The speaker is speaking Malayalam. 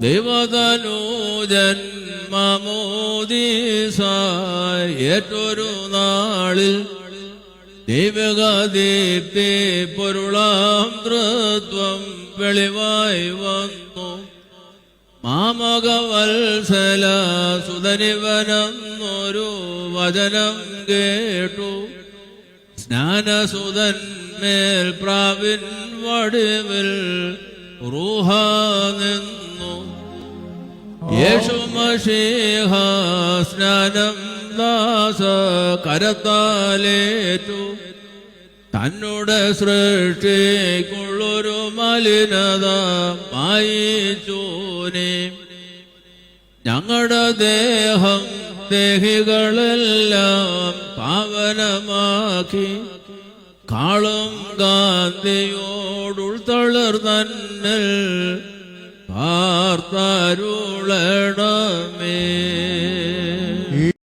ദൈവതനൂജൻ മാമോദീസായി ഏറ്റൊരു നാളിൽ ദൈവകദീപ്തി പൊരുളാം തൃത്വം വെളിവായി വന്നു. മാമകവത്സല സുതനിവനെന്നൊരു വചനം കേട്ടു. സ്നാനസുതൻ മേൽ പ്രാവിൻ വടിവിൽ റൂഹ നിന്നു യേശുമഷീഹ സ്നാനം ദാസ കരത്താലേറ്റു തന്നോട് സൃഷ്ടിക്കുള്ളൊരു മലിനത മായിച്ചോനെ. ഞങ്ങളുടെ ദേഹം ദേഹികളെല്ലാം പാവനമാക്കി. കാളും ഗാന്ധിയോടുൾത്തളിർ തന്നിൽ લણ મે